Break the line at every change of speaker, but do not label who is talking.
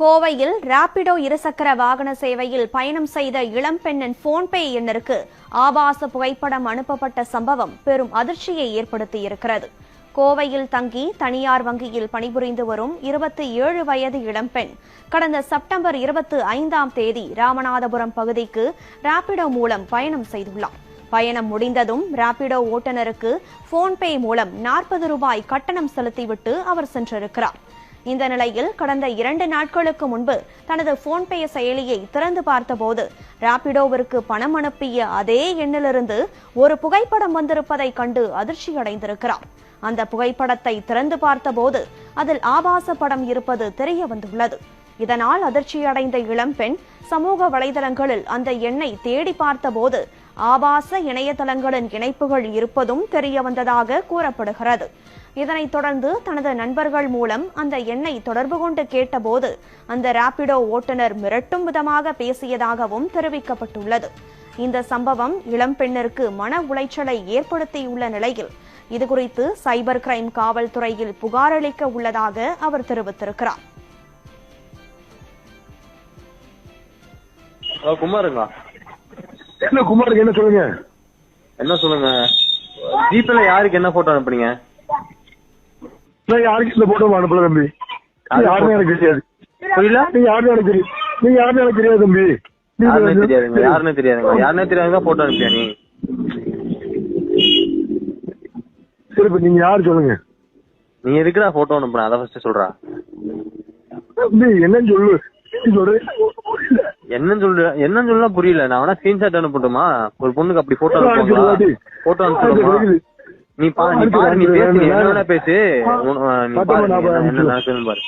கோவையில் ராபிடோ இருசக்கர வாகன சேவையில் பயணம் செய்த இளம்பெண்ணின் போன்பே எண்ணிற்கு ஆபாச புகைப்படம் அனுப்பப்பட்ட சம்பவம் பெரும் அதிர்ச்சியை ஏற்படுத்தியிருக்கிறது. கோவையில் தங்கி தனியார் வங்கியில் பணிபுரிந்து வரும் இருபத்தி ஏழு வயது இளம்பெண் கடந்த செப்டம்பர் இருபத்தி ஐந்தாம் தேதி ராமநாதபுரம் பகுதிக்கு ராபிடோ மூலம் பயணம் செய்துள்ளார். பயணம் முடிந்ததும் ராபிடோ ஓட்டுநருக்கு போன்பே மூலம் நாற்பது ரூபாய் கட்டணம் செலுத்திவிட்டு அவர் சென்றிருக்கிறார். இந்த நிலையில் கடந்த இரண்டு நாட்களுக்கு முன்பு தனது போன்பே செயலியை திறந்து பார்த்தபோது ராபிடோவிற்கு பணம் அனுப்பிய அதே எண்ணிலிருந்து ஒரு புகைப்படம் வந்திருப்பதை கண்டு அதிர்ச்சியடைந்திருக்கிறார். அந்த புகைப்படத்தை திறந்து பார்த்தபோது அதில் ஆபாச படம் இருப்பது தெரிய வந்துள்ளது. இதனால் அதிர்ச்சியடைந்த இளம்பெண் சமூக வலைதளங்களில் அந்த எண்ணை தேடி பார்த்தபோது ஆபாச இணையதளங்களின் இணைப்புகள் இருப்பதும் தெரிய வந்ததாக கூறப்படுகிறது. இதனைத் தொடர்ந்து தனது நண்பர்கள் மூலம் அந்த எண்ணை தொடர்பு கொண்டு கேட்டபோது அந்த ராபிடோ ஓட்டுநர் மிரட்டும் விதமாக பேசியதாகவும் தெரிவிக்கப்பட்டுள்ளது. இந்த சம்பவம் இளம்பெண்ணிற்கு மன உளைச்சலை ஏற்படுத்தியுள்ள நிலையில் இதுகுறித்து சைபர் கிரைம் காவல்துறையில் புகாரளிக்க உள்ளதாக அவர் தெரிவித்திருக்கிறார்.
ஹலோ குமாருங்களா?
என்ன குமாருக்கு என்ன சொல்லுங்க?
என்ன சொல்லுங்க? ஜிபேல யாருக்கு என்ன போட்டோ அனுப்புனீங்க?
நான் யாருக்கு இந்த போட்டோ அனுப்பல தம்பி? நீ யாருமே எனக்கு தெரியாது.
புரியல?
நீங்க யாருமே எனக்கு தெரியும் நீங்க யாருமே எனக்கு தெரியாது தம்பி. வந்து-
தெரியாதுங்க யாருன்னே தெரியாதுங்க. யாருன்னே தெரியாதுங்க போட்டோ அனுப்பியா நீ?
சரி இப்ப நீங்க யாரு சொல்லுங்க?
நீ எதுக்குடா போட்டோ அனுப்புன? அதை ஃபர்ஸ்ட் சொல்றா.
தம்பி என்னன்னு சொல்லு. நீ சொல்றேன்.
என்னன்னு சொல்ற என்னன்னு சொல்ல புரியல நான் வேணா ஸ்கிரீன்ஷாட் அனுப்பட்டுமா ஒரு பொண்ணுக்கு அப்படி போட்டோ
வாடி.
போட்டோ
அனுப்பிடு,
அனுப்பட்டுமா. நீ பா நீ பாரு நீ பேசு. என்ன வேணா பேசு என்ன-. நடக்குதுன்னு பாரு